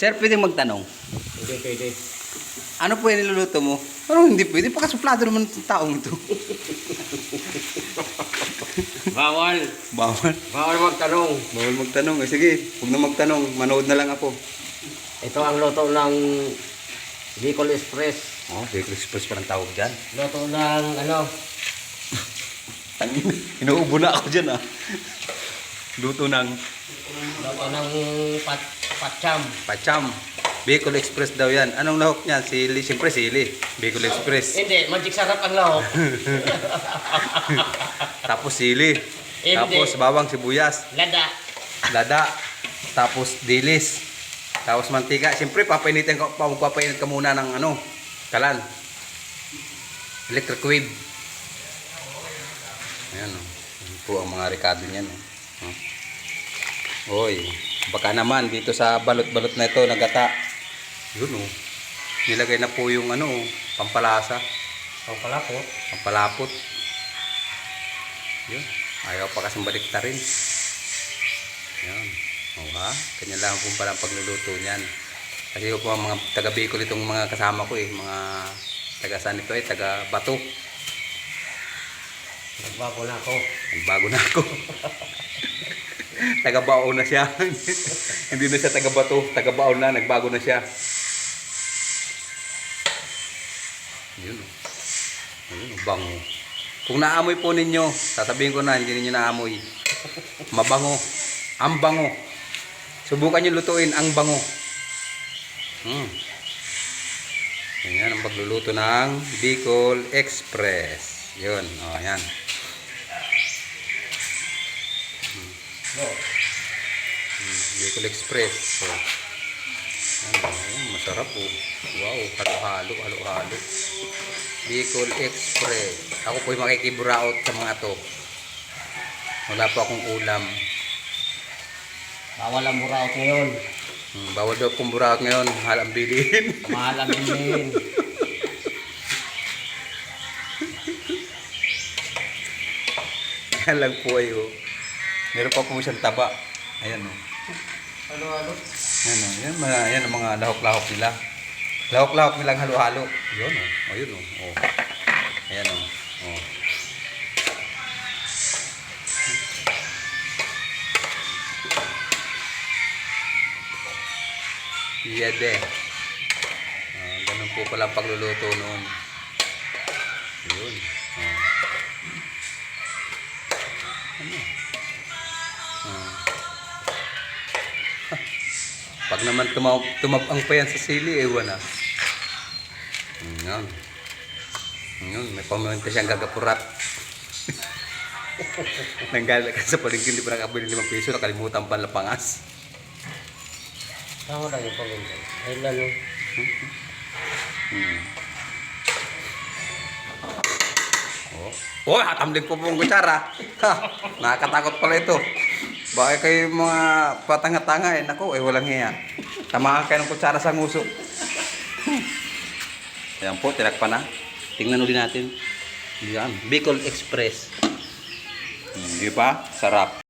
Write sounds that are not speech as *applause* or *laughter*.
Sir, pwede magtanong. Hindi pwede. Ano po yung niluluto mo? Ano hindi pwede? Pakasuplado naman itong taong ito. *laughs* Bawal. Bawal. Bawal magtanong. Bawal magtanong. Eh, sige, huwag na magtanong. Manood na lang ako. Ito ang luto ng Bicol Express. Oh, Bakery Express pa ng tawag dyan. Luto ng ano, Tangin, inuubo na ako dyan ah. Luto ng luto ng pat, patcham. pacham. Bicol Express daw yan. Anong lahok niyan? Sili. Siyempre sili. Bicol Express. Hindi, magic sarap ang lahok. *laughs* Tapos sili. Hindi. Tapos bawang sibuyas. Lada. Lada. Tapos dilis. Tapos mantika. Siyempre papainitin ka, pa- magpapainit ka muna ng ano, kalan. Electric wave. Ayan o. Yan po ang mga rekado niyan. Oh. Oy, baka naman dito sa balot-balot na ito nagata. Yun oh. Nilagay na po yung ano, oh, pampalasa, Ang pala po. pampalapot. Yun. Ayaw pa kasing balikta rin. Yan. O ha? Kanya lang po pala ang pagluluto niyan. Kasi po ang mga taga Bicol itong mga kasama ko eh. Mga taga saan ito eh, taga Bato. Nagbago na ako. Nagbago na ako. taga Baon na siya. Hindi na siya taga Bato, taga Baon na, nagbago na siya. Yun. Ayun, bango. Kung naamoy po ninyo, sasabihin ko na, hindi ninyo naamoy. Mabango. Ang bango. Subukan nyo lutuin ang bango. Hmm. Yan ang pagluluto ng Bicol Express. Yun, oh, yan. Hmm, Bicol Express. So, ano, masarap po. Wow, halo-halo, halo-halo. Bicol Express. Ako po yung makikiburaot sa mga to. Wala pa akong ulam. Bawal ang buraot ngayon. Hmm, bawal daw akong buraot ngayon. Mahal ang bilihin. Mahal ang bilhin. *laughs* Yan lang po ay oh. Meron pa po siyang taba. Ayan oh. Ano, ano? Yan oh. Yan, mga, yan ang mga lahok-lahok nila. Lahok-lahok nilang halo-halo. Yun oh. Oh, yun oh. oh. Ayan oh. oh. Yede. Ah, ganun po pala ang pagluluto noon. Yun. Pag naman tumaw, tumapang pa yan sa sili, ewan na. Ngayon. Ngayon, may pamunta siyang gagapurat. *laughs* Nanggalit ka sa palengke, hindi pa nakabili limang piso, nakalimutan pa ang lapangas. Tama lang yung pamunta. Ay, lalo. Hmm. Oh. Oh, hatamlig po pong kutsara. Ha, nakakatakot pala ito. Baka kayo mga patanga-tanga eh. Naku, eh walang hiya. Tamaan kayo ng kutsara sa nguso. Ayan po, tinakpan na. Tingnan ulit natin. Yan, Bicol Express. Hmm, di ba? Sarap.